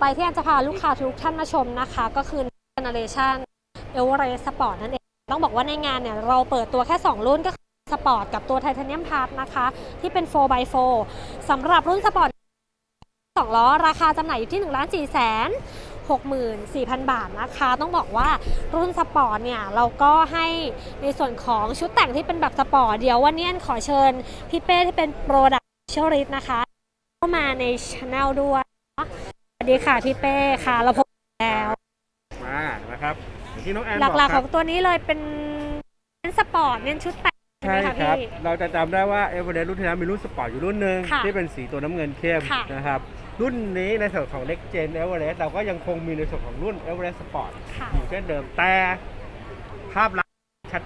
อไปที่แอนจะพาลูกค้าทุกท่านมาชมนะคะ ก็คือ Generation e v e r e s t Sport นั่นเอง ต้องบอกว่าในงานเนี่ยเราเปิดตัวแค่ 2 รุ่นก็คือสปอร์ตกับตัวไทเทเนียมพาร์ทนะคะ ที่เป็น 4x4 สำหรับรุ่นสปอร์ต2ล้อ ราคาจำหน่ายอยู่ที่1ล้าน4แสน64,000 บาทนะคะ ต้องบอกว่ารุ่นสปอร์ตเนี่ย เราก็ให้ในส่วนของชุดแต่งที่เป็นแบบสปอร์ต เดี๋ยววันนี้แอนขอเชิญพี่เป้ที่เป็นโปรดักชั่นริสนะคะ เข้ามาในช anel ด้วย สวัสดีค่ะพี่เป้ค่ะเราพบกันแล้วมานะครับอย่างที่น้องแอนหบอกลักๆคขรัอบงตัวนี้เลยเป็นเน้นสปอร์ตเน้นชุดแต่งใช่ใช่ไหมคะครับ พี่ เราจะจำได้ว่าเอเวอเรสต์รุ่นที่แล้วมีรุ่นสปอร์ตอยู่รุ่นหนึ่งค่ะที่เป็นสีตัวน้ำเงินเข้มค่ะ นะครับ รุ่นนี้ในส่วนของ Next Gen e v e r e s t เราก็ยังคงมีในส่วนของรุ่น e v e r e s t Sport ค่ะ อยู่เช่นเดิมแต่ภาพลักษณ์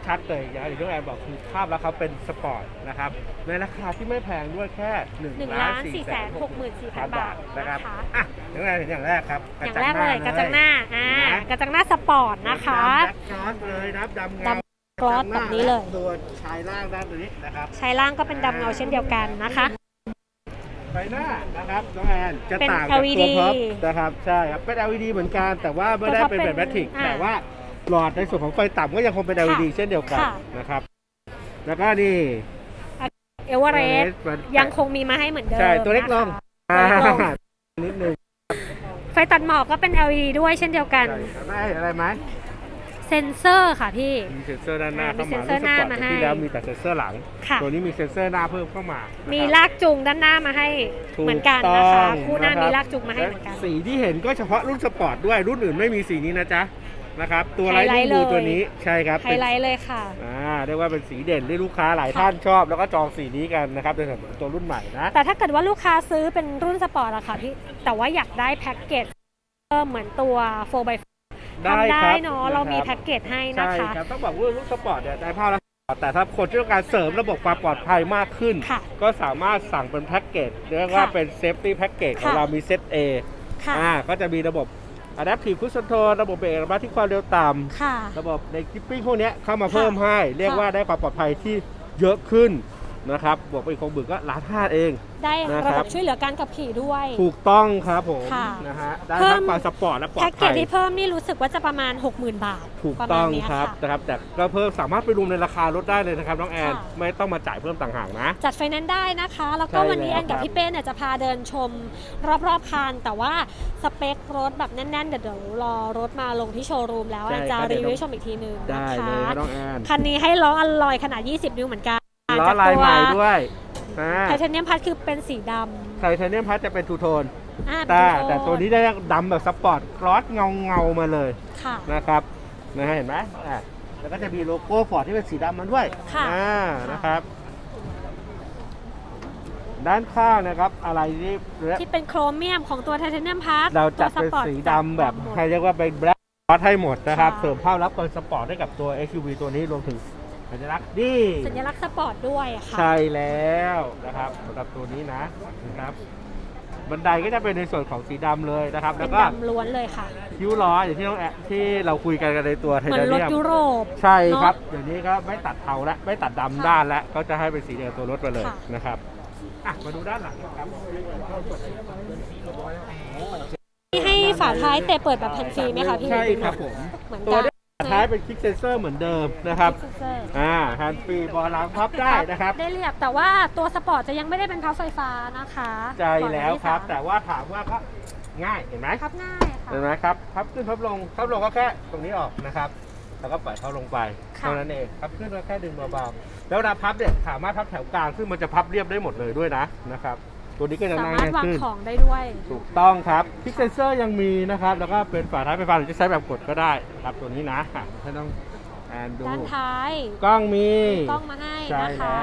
ชัดๆเลยอย่างที่น้องแอนบอกคือภาพลักษณ์เขาเป็นสปอร์ตนะครับในราคาที่ไม่แพงด้วยแค่1 1ล้าน4แสน64,000บาทนะนะครัคะบอะน้องแอนเห็นอย่างแรกครับอย่างแรกเลยกระจังหน้าอ่าเห็นไหมกระจังหน้าสปอร์ตนะคะดำแบล็คจอร์จเลยนะครับดำเงาดำกลอสแบบนี้เลยตัวชายล่างด้านตัวนี้นะครับชายล่างก็เป็นดำเงาเช่นเดียวกันนะคะไฟหน้านะครับน้องแอนจะเป็นต่างจาก LED ตัวท็อปนะครับใช่ครับเป็น LED เหมือนกันแต่ว่าไม่ได้เป็นแบบแมทริกอ่าแต่ว่า หลอดในส่วนของไฟต่ำก็ยังคงเป็น LED เช่นเดียวกันค่ะ นะครับ แล้วก็นี่ เอเวอเรสมันยังคงมีมาให้เหมือนเดิมใช่ตัวเล็กลงนะคะตัวเล็กลงอ่านิดนึงไฟตัดหมอกก็เป็น LED ด้วยเช่นเดียวกันใช่ได้เห็นอะไรไหมเซนเซอร์ค่ะพี่ มีเซ็นเซอร์ด้านหน้าอ่ามีเข้ามาเซ็นเซอร์หน้ามาให้ ที่แล้วมีแต่เซ็นเซอร์หลัง ค่ะ ตัวนี้มีเซ็นเซอร์หน้าเพิ่มเข้ามานะมีครับลากจูงด้านหน้ามาให้ถูเหมือนกันนะคะต้องคู่หน้าะรับมีลากจูงมาให้เหมือนกัน และสีที่เห็นก็เฉพาะรุ่นสปอร์ตด้วยรุ่นอื่นไม่มีสีนี้นะจ๊ะ นะครับ ตัวไฮไลไลท์ท์ดูเลย ตัวนี้ใช่ครับไฮไลท์เลยค่ะ อ่าเรียกว่าเป็นสีเด่นที่ลูกค้าหลายท่านชอบ แล้วก็จองสีนี้กันนะครับในส่วนของตัวรุ่นใหม่นะ แต่ถ้าเกิดว่าลูกค้าซื้อเป็นรุ่นสปอร์ตอะค่ะพี่ แต่ว่าอยากได้แพ็กเกจเพิ่มเหมือนตัว 4x4 ทำได้ครับเนาะ เรามีคแพ็บกเกจให้นะใช่คะ ครับต้องบอกว่ารุ่นสปอร์ตเนี่ยได้ภาพแล้วแต่ถ้าคนที่ต้องการเสริมระบบความปลอดภัยมากขึ้น ค่ะก็สามารถสั่งเป็นแพ็กเกจเรียกว่าค่ะเป็นเซฟตี้แพ็กเกจของค่ะ เรามีเซต A ค่ะ อ่าก็จะมีระบบ Adaptive Cruise Control ระบบเบรกระบาดที่ความเร็วต่ำค่ะ ระบบในกิปปิ้งพวกเนี้ยเข้ามาค่ะเพิ่มให้ เรียกค่ะว่าได้ความปลอดภัยที่เยอะขึ้น นะครับบวกไปอีกคงบึกก็ล้านห้าเอง ได้นะระครับบบช่วยเหลือการขับขี่ด้วย ถูกต้องครับผมค่ะนะฮะได้เพิ่ทั้ม งความสปอร์ตและปลอแพ็ดกเกภัจยที่เพิ่มนี่รู้สึกว่าจะประมาณ 60,000 บาทถูกประต้มาอณงเนี้ยครับค่ะนะครับแต่ก็เพิ่มสามารถไปรวมในราคารถได้เลยนะครับน้องแอนค่ะ ไม่ต้องมาจ่ายเพิ่มต่างหากนะ จัดไฟแนนซ์ได้นะคะ แล้วก็ใช่วันนี้แล้วแอนกับครับพี่เป้เนี่ยจะพาเดินชมรอบๆคานแต่ว่าสเปครถแบบแน่นๆ เดี๋ยวเดี๋ยวรอรถมาลงที่โชว์รูมแล้วแอนจะรีวิวให้ชมอีกทีหนึงได้นะเลยคะน้องแอน คันนี้ให้ล้ออลลอยขนาด 20 นิ้วเหมือนกัน ล้อลายใหม่ด้วยนะไทเทเนียมพัดคือเป็นสีดไทเทเนียมพัทจะเป็นทูโทนำอ่าแต่เป็นแต่ตัวนี้ได้ดำแบบสปอร์ตกรอสเงาเงาๆมาเลยค่ะ นะครับนะฮะเห็นไหมอะแล้วก็จะมีโลโก้ฟอร์ดที่เป็นสีดำมันด้วยค่ะ อ่านะครับ ด้านข้างนะครับ อะไรที่ที่เป็นโครเมียมของตัวไทเทเนียมพัดเราจัดเป็นสีดำแบบให้เรียกว่าเป็นแบล็คคอสให้หมดนะครับ ค่ะ เสริมภาพลักษณ์ความสปอร์ตให้กับตัว SUV ตัวนี้รวมถึง สัญลักษณ์นี่สัญลักษณ์สปอร์ตด้วยอะค่ะ ใช่แล้วนะครับสำหรับตัวนี้นะนะครับ บันไดก็จะเป็นในส่วนของสีดำเลยนะครับ เป็แล้วนก็ดำล้วนเลยค่ะ คิ้วล้ออย่างที่น้องแอะที่เราคุยกันกันในตัวไทเหมือนรถเทเนียมยุโรป ใช่ครับเนอะเดี๋ยวนี้ก็ไม่ตัดเทาแล้วไม่ตัดดำค่ะด้านแล้วก็จะให้เป็นสีเดียวตัวรถไปเลยค่ะ นะครับอะมาดูด้านหลังครับ ที่ให้ฝาท้ายเตะเปิดแบบแผ่นฟรีไหมคะพี่ใช่ครับผม เหมือนตัว กันนี้ ท้ายเป็นคลิกเซนเซอร์เหมือนเดิมนะครับเซ็นเซอร์อ่าแฮนด์ฟรีบอลล้างพับได้นะครับ ได้เรียบแต่ว่าตัวสปอร์ตจะยังไม่ได้เป็นพับไฟฟ้านะคะใจก่อนหน้าแล้วที่ครับสามแต่ว่าถามว่าก็ง่ายเห็นไหมพับง่ายค่ะ เห็นไหมครับพับขึ้นพับลงพับลงก็แค่ตรงนี้ออกนะครับ แล้วก็ปล่อยเขาลงไปค่ะ เท่านั้นเองพับขึ้นก็แค่ดึงเบาๆแล้วเวลาพับเนี่ยสามารถพับแถวกลางซึ่งมันจะพับเรียบได้หมดเลยด้วยนะนะครับ ตัวนี้ก็จะสานั่งมารถง่ายวางขึ้น ของได้ด้วย ถูกต้องครับพิกเซนเซอร์ยังมีนะครับ แล้วก็เป็นฝาท้ายไฟฟ้าหรือจะใช้แบบกดก็ได้ครับตัวนี้นะอะไม่ต้องแอนดูด้านท้ายกล้องมีกล้องมาให้ใช่นะคะ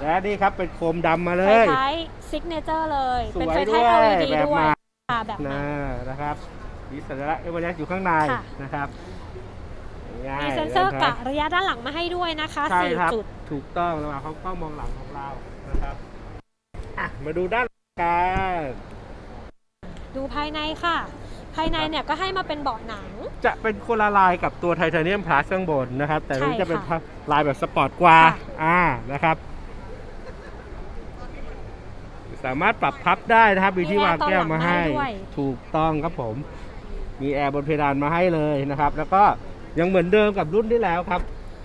แล้วและนี่ครับเป็นโคมดำมาเลไฟย ท้ายซิกเนเจอร์เลย สวยเป็นไฟท้าย ด้วย LED แบบด้วยใหม่ ค่ะแบบนะนั้นนะครับมีสัญลักษณ์เอเวอเรสต์อยู่ข้างในค่ะ นะครับง่ายมีเซ็นเซอร์นะคกะบระยะด้านหลังมาให้ด้วยนะคะใช่ครับ4จุด ถูกต้องระหว่างเขากล้องมองหลังของเรานะครับอะ มาดูด้านหลังกันดูภายในค่ะ ภายในเนี่ยก็ให้มาเป็นเบาะหนัง จะเป็นคนละลายกับตัวไทเทเนียมพลัสข้างบนนะครับ แต่นี้ใช่จะเป็นค่ะลายแบบสปอร์ตกว่า ค่ะ อ่านะครับ สามารถปรับพับได้นะครับ มีที่มีแอร์วางแก้วมาให้ตอนหลังมาให้ด้วย ถูกต้องครับผม มีแอร์บนเพดานมาให้เลยนะครับ แล้วก็ยังเหมือนเดิมกับรุ่นที่แล้วครับ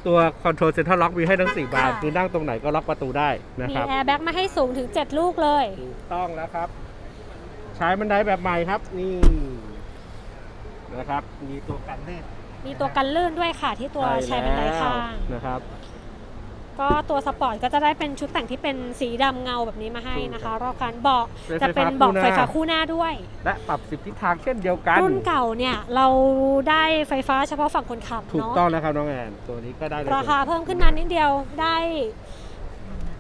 ตัวคอนโทรลเซ็นทรัลล็อกมีให้ทั้ง 4 บานคือนั่งตรงไหนก็ล็อกประตูได้นะมีครับ แอร์แบ็กมาให้สูงถึง 7 ลูกเลย ถูกต้องแล้วครับ ใช้บันไดแบบใหม่ครับ นี่นะครับ มีตัวกันลื่นมีตัวกันลื่นด้วยค่ะที่ตัวใช้เป็นไดข้างนะครับ ก็ตัวสปอร์ตก็จะได้เป็นชุดแต่งที่เป็นสีดำเงาแบบนี้มาให้นะคะ รอบคันเบาะเป็นจะเป็นไฟฟ้าเบาะคู่หน้าไฟฟ้าคู่หน้าด้วย และปรับสิบทิศทางเช่นเดียวกัน รุ่นเก่าเนี่ยเราได้ไฟฟ้าเฉพาะฝั่งคนขับถูกเนาะต้องแล้วครับน้องแอนตัวนี้ก็ได้เลยราคาเพิ่มขึ้นมานิดเดียวได้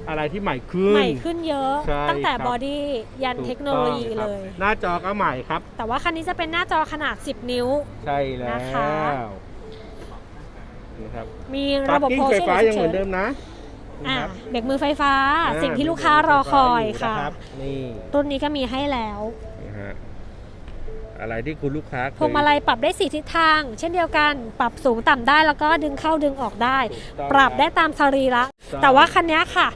อะไรที่ใหม่ขึ้น ใหม่ขึ้นเยอะ ใช่ตั้งแต่ครับ บอดี้ยันถูกเทคโนโลยีต้องครับเลยหน้าจอก็ใหม่ครับ แต่ว่าคันนี้จะเป็นหน้าจอขนาด 10 นิ้ว ใช่แล้วนะคะ นะครับมีระบบปโพกิ้งสไฟชั่นฟ้าฉุยังกเหมืเฉิอนนเดิมนะอ่านะครับเบรกมือไฟฟ้าสิ่งที่ลูกค้ารอคอยค่ะนรับนี่รุ่นนี้ก็มีให้แล้วนะฮะอะไรที่คุณลูกค้าเคยพวงมาลัยปรับได้สีทิศทาง เช่นเดียวกัน ปรับสูงต่ำได้แล้วก็ดึงเข้าดึงออกได้ถูกต้องปรับได้ตามสรีระถูกองแต่ว่าคันนี้ค่ะ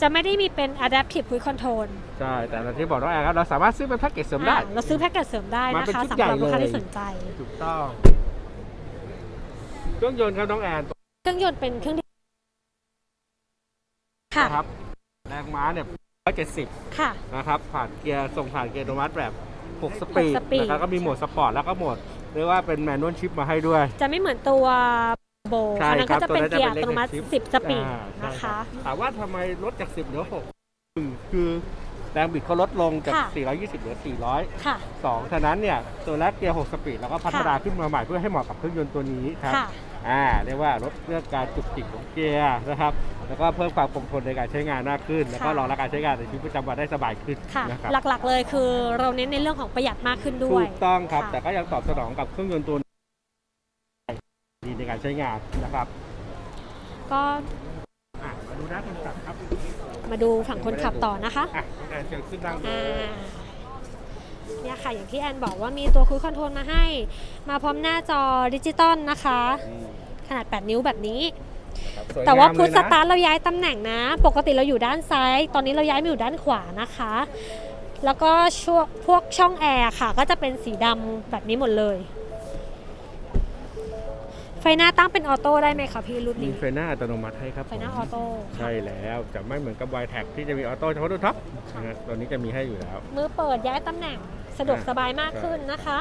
จะไม่ได้มีเป็น adaptive cruise control ใช่ แต่เราที่บอกน้องแอนครับเราสามารถซื้อเป็นแพ็กเกจเสริมได้อ่าเราซื้อแพ็กเกจเสริมได้มานะเป็นคะชุดสำใหญ่หรับลูกค้าเลยที่สนใจถูกต้อง เครื่องยนต์ครับน้องแอนเครื่องยนต์เป็นเครื่องดีค่ะ นะครับแรงม้าเนี่ย170ค่ะ นะครับผ่านเกียร์ส่งผ่านเกียร์อัตโนมัติแบบ6สปีดสปีด นะครับก็มีโหมดสปอร์ตแล้วก็โหมดเรียกว่าเป็นแมนนวลชิปมาให้ด้วย จะไม่เหมือนตัวโบใช่อันนั้นครัก็บจะเป็นตัวนั้นจะเกียร์เป็นอัตโนมัติ electric 10 สปีดอ่าใช่นะครัคะ บถามว่าทำไมลดจาก 10เหลือ6หนึ่งคือแรงบิดเขาลดลงจาก ค่ะ 420 เหลือ 400 ค่ะ 2ฉะนั้นเนี่ยตัวแรกเกียร์ 6 สปีดแล้วก็พัฒนาขึ้นมาใหม่เพื่อให้เหมาะกับเครื่องยนต์ตัวนี้ครับ ค่ะ อ่าเรียกว่าลดเรื่องการจุกจิกของเกียร์นะครับ แล้วก็เพิ่มความคงทนในการใช้งานมากขึ้น แล้วก็ค่ะรองรับการใช้งานในชีวิตประจำวันได้สบายขึ้นค่ะ นะครับหลักๆเลยคือเราเน้นในเรื่องของประหยัดมากขึ้นด้วยถูกต้องครับ ค่ะ แต่ก็ยังตอบสนองกับเครื่องยนต์ตัวนี้ดีในการใช้งานนะครับก็อะมาดูด้านคนขับครับมาดูฝั่งคนขับต่อนะคะอะน้องแอนเชิญขึ้นนั่งเลอ่าย เนี่ยค่ะอย่างที่แอนบอกว่ามีตัวคุยคอนโทรลมาให้ มาพร้อมหน้าจอดิจิตอลนะคะอืมขนาด 8 นิ้วแบบนี้ ครับสยแต่ว่างมพุทเลยสนะตาร์ทเราย้ายตำแหน่งนะ ปกติเราอยู่ด้านซ้าย ตอนนี้เราย้ายมาอยู่ด้านขวานะคะ แล้วก็ช่วงพวกช่องแอร์ค่ะ ก็จะเป็นสีดำแบบนี้หมดเลย ไฟหน้าตั้งเป็นออโต้ได้ไหมคะพี่รุ่นมีนี้ ไฟหน้าอัตโนมัติให้ครับไฟหน้าผมออโต้ใช่แล้วจะไม่เหมือนกับไวแท็กที่จะมีออโต้เฉพาะตัวท็อปนะฮะตัวนี้จะมีให้อยู่แล้ว มือเปิดย้ายตำแหน่ง สะดวกอ่าสบายมากขึ้นนะคะ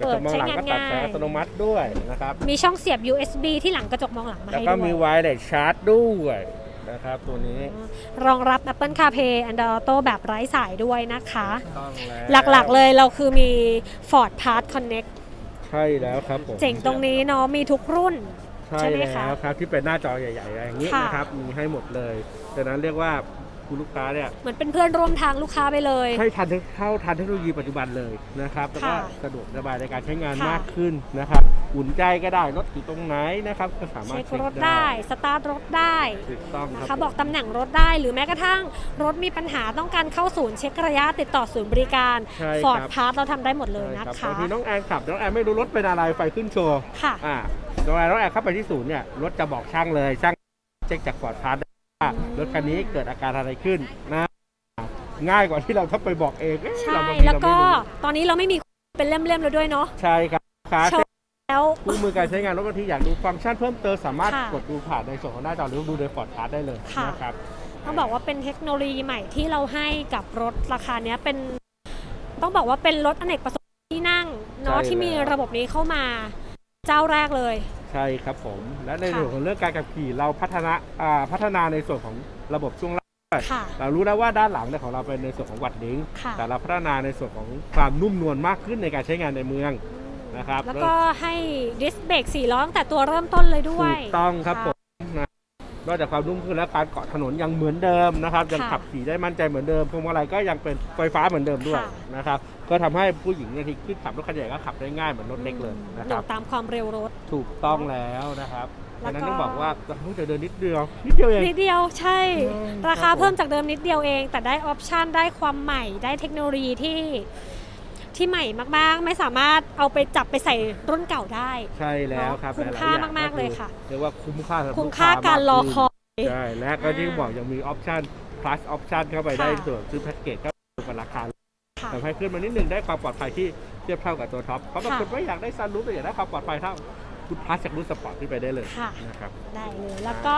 กระจกมองหลังก็ตัดเปิดใช้งานง่ายสายอัตโนมัติด้วยนะครับ มีช่องเสียบ USB ที่หลังกระจกมองหลังมาแล้วให้ก็ด้วมียไวเลสชาร์จด้วยนะครับ ตัวนี้รองรับ Apple CarPlay Android Auto แบบไร้สายด้วยนะคะ ต้องแวหลักๆเลยเราคือมี Ford Pass Connect ใช่แล้วครับผมเจ๋งตรงนี้เนาะมีทุกรุ่น ใช่ใช่ไหมแล้คะวครับที่เป็นหน้าจอใหญ่ๆอย่างนี้ค่ะ นะครับมีให้หมดเลยดังนั้นเรียกว่า คุณลูกค้าเนี่ยเหมือนเป็นเพื่อนร่วมทางลูกค้าไปเลย ให้ทันเทคเข้าทันเทคโนโลยีปัจจุบันเลยนะครับแล้วก็ค่ะสะดวกสบายในการใช้งานค่ะ มากขึ้นนะครับอุ่นใจก็ได้รถอยู่ตรงไหนนะครับก็สามารถเช็คเช็ครถได้ สตาร์ทรถได้ถูกต้องคนะรับคะบอกตำแหน่งรถได้หรือแม้กระทั่งรถมีปัญหาต้องการเข้าศูนย์เช็คระยะติดต่อศูนย์บริการใช่ Ford ครับ Pass เราทำได้หมดเลยใช่นะครับบางคะทีน้องแอนขับน้องแอนไม่รู้รถเป็นอะไรไฟขึ้นโชว์ ค่ะ อ่าน้องแอนน้องแอนเข้าไปที่ศูนย์เนี่ยรถจะบอกช่างเลยช่างเช็คจากฟอร์ดพาร์ทว่า รถคันนี้เกิดอาการอะไรขึ้นนะง่ายกว่าที่เราถ้าไปบอกเองเอ๊ะใช่ เราบางทีแล้วเราก็ไม่รู้ตอนนี้เราไม่มีเป็นเล่มๆแล้วด้วยเนาะใช่ครับขาโชว์แล้ว คู่มือการใช้งานรถบางทีอยากดูฟังก์ชันเพิ่มเติมสามารถค่ะกดดูผ่านในส่วนของหน้าจอหรือดูในฟอร์ดพาร์ทได้เลยค่ะ นะครับ ต้องบอกว่าเป็นเทคโนโลยีใหม่ที่เราให้กับรถราคาเนี้ยเป็น ต้องบอกว่าเป็นรถอเนกประสงค์ที่นั่งเนาะที่มีระบบนี้เข้ามา เจ้าแรกเลย ใช่ครับผม และในค่ะส่วนของเรื่องการขับขี่เราพัฒนาอ่าพัฒนาในส่วนของระบบช่วงล่างค่ะเรารู้แล้วว่าด้านหลังเนี่ยของเราเป็นในส่วนของวัดดิ้งค่ะแต่เราพัฒนาในส่วนของความนุ่มนวลมากขึ้นในการใช้งานในเมืองนะครับแล้วก็ให้ดิสเบรกสี่ล้อตั้งแต่ตัวเริ่มต้นเลยด้วถูย กต้องครับค่ะผมนะนอกจากความนุ่มขึ้นแล้วการเกาะถนนยังเหมือนเดิมนะครับยังค่ะขับขี่ได้มั่นใจเหมือนเดิมพวงมาลัยก็ยังเป็นไฟฟ้าเหมือนเดิมด้วยค่ะ นะครับ ก็ทำให้ผู้หญิงเนี่ยที่ขึ้นขับรถคันใหญ่ก็ขับได้ง่ายเหมือนรถเล็กเลยนะหคนูรับตามความเร็วรถถูกต้องแล้วนะครับแล้ดัวงก็นั้นต้องบอกว่าเราเพิ่งจะเดินนิดเดียวนิดเดียวเองนิดเดียวใช่อืมราครัคาบผมเพิ่มจากเดิมนิดเดียวเอง แต่ได้ออปชันได้ความใหม่ได้เทคโนโลยีที่ที่ใหม่มากๆ ไม่สามารถเอาไปจับไปใส่รุ่นเก่าได้ ใช่แล้วครับคุ้มหลยๆค่าอย่งมากๆเลยค่ะเรียกว่าคุ้มค่าสำหรับคุ้มลูกค่าการรอคอยใช่และก็ที่อ่าบอกยังมีออปชั่น plus option เข้าไปได้ค่ะส่วนซื้อแพ็กเกจก็ถูกกว่าราคาค่ะทำให้ขึ้นมานิดนึงได้ความปลอดภัยที่เทียบเท่ากับตัวท็อปเพราะบางค่ะคนไม่อยากได้ซันรูฟแต่อยากได้ความปลอดภัยเท่าคุณพลัสจากรุ่นสปอร์ตขึ้นไปได้เลยค่ะ นะครับได้เลยแล้วก็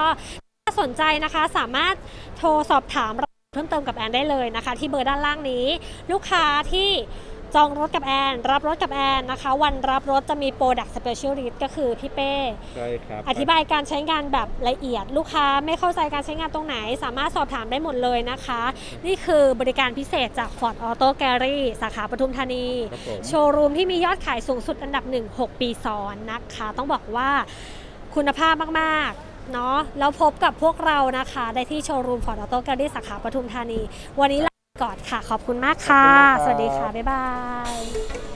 ถ้าสนใจนะคะสามารถโทรสอบถามเพิ่มเติมกับแอนได้เลยนะคะ ที่เบอร์ด้านล่างนี้ ลูกค้าที่ จองรถกับแอน รับรถกับแอนนะคะ วันรับรถจะมีโปรดักต์สเปเชียลลิสก็คือพี่เป้ ใช่ครับ อธิบายการใช้งานแบบละเอียด ลูกค้าไม่เข้าใจการใช้งานตรงไหน สามารถสอบถามได้หมดเลยนะคะ นี่คือบริการพิเศษจาก Ford Auto Gallery สาขาปทุมธานี ครับผม โชว์รูมที่มียอดขายสูงสุดอันดับ 1 6 ปีซ้อนนะคะ ต้องบอกว่าคุณภาพมาก ๆ เนาะแล้วพบกับพวกเรานะคะ ได้ที่โชว์รูม Ford Auto Gallery สาขาปทุมธานี วันนี้ลาไป ก่อนค่ะ ขอบคุณมากค่ะ สวัสดีค่ะ บ๊ายบาย